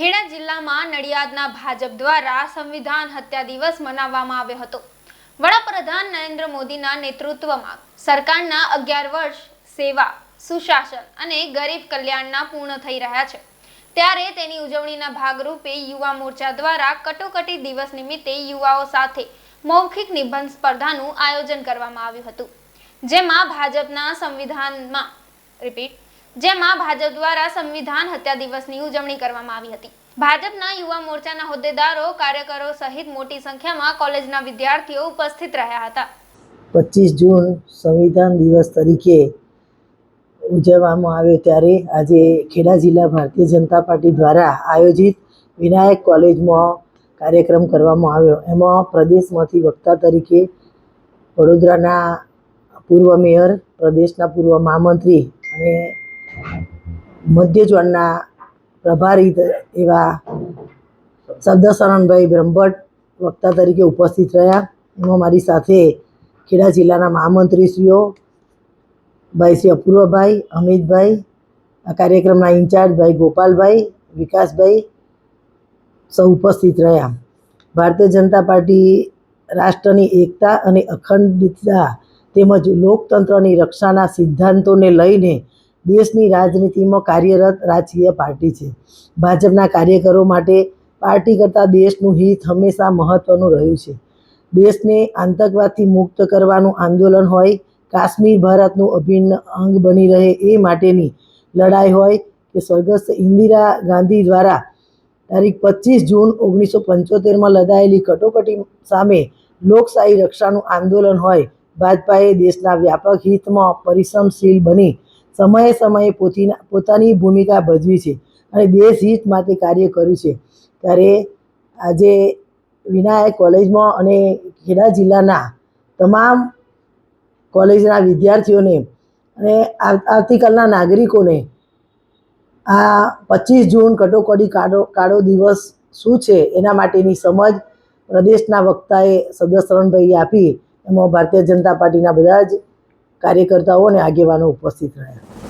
ખેડા જિલ્લામાં નડિયાદના ભાજપ દ્વારા સંવિધાન હત્યા દિવસ મનાવવામાં આવ્યો હતો. વડાપ્રધાન નરેન્દ્ર મોદીના નેતૃત્વમાં સરકારના અગિયાર વર્ષ સેવા, સુશાસન અને ગરીબ કલ્યાણના પૂર્ણ થઈ રહ્યા છે. ત્યારે તેની ઉજવણીના ભાગરૂપે યુવા મોરચા દ્વારા કટોકટી દિવસ નિમિત્તે યુવાઓ સાથે મૌખિક નિબંધ સ્પર્ધાનું આયોજન કરવામાં આવ્યું હતું. જેમાં ભાજપના સંવિધાનમાં, રિપીટ જેમાં ભાજપ દ્વારા સંવિધાન હત્યા દિવસની ઉજવણી કરવામાં આવી હતી. ભાજપના યુવા મોરચાના હોદ્દેદારો, કાર્યકરો સહિત મોટી સંખ્યામાં કોલેજના વિદ્યાર્થીઓ ઉપસ્થિત રહ્યા હતા. પચીસ જૂન સંવિધાન દિવસ તરીકે ઉજવવામાં આવ્યો ત્યારે આજે ખેડા જિલ્લા ભારતીય જનતા પાર્ટી દ્વારા આયોજિત વિનાયક કોલેજમાં કાર્યક્રમ કરવામાં આવ્યો. એમાં પ્રદેશમાંથી વક્તા તરીકે વડોદરાના પૂર્વ મેયર, પ્રદેશના પૂર્વ મહામંત્રી અને મધ્ય પ્રભારી એવા શબ્દશરણભાઈ બ્રહ્મભટ્ટ વક્તા તરીકે ઉપસ્થિત રહ્યા. એમાં મારી સાથે ખેડા જિલ્લાના મહામંત્રીશ્રીઓ, ભાઈ શ્રી અપૂર્વભાઈ, અમિતભાઈ, આ કાર્યક્રમના ઇન્ચાર્જ ભાઈ ગોપાલભાઈ, વિકાસભાઈ સૌ ઉપસ્થિત રહ્યા. ભારતીય જનતા પાર્ટી રાષ્ટ્રની એકતા અને અખંડિતતા તેમજ લોકતંત્રની રક્ષાના સિદ્ધાંતોને લઈને દેશની રાજનીતિમાં કાર્યરત રાજકીય પાર્ટી છે. ભાજપના કાર્યકરો માટે પાર્ટી કરતાં દેશનું હિત હંમેશા મહત્ત્વનું રહ્યું છે. દેશને આતંકવાદથી મુક્ત કરવાનું આંદોલન હોય, કાશ્મીર ભારતનું અભિન્ન અંગ બની રહે એ માટેની લડાઈ હોય કે સ્વર્ગસ્થ ઇન્દિરા ગાંધી દ્વારા તારીખ પચીસ જૂન ઓગણીસો પંચોતેરમાં લદાયેલી કટોકટી સામે લોકશાહી રક્ષાનું આંદોલન હોય, ભાજપાએ દેશના વ્યાપક હિતમાં પરિશ્રમશીલ બની સમયે સમયે પોતીના, પોતાની ભૂમિકા ભજવી છે અને દેશ હિત માટે કાર્ય કર્યું છે. ત્યારે આજે વિનાયક કોલેજમાં અને ખેડા જિલ્લાના તમામ કોલેજના વિદ્યાર્થીઓને અને આવતીકાલના નાગરિકોને આ પચીસ જૂન કટોકટી કાળો કાળો દિવસ શું છે એના માટેની સમજ પ્રદેશના વક્તાએ સદસ્યરણભાઈએ આપી. એમાં ભારતીય જનતા પાર્ટીના બધા જ કાર્યકર્તાઓ અને આગેવાનો ઉપસ્થિત રહ્યા.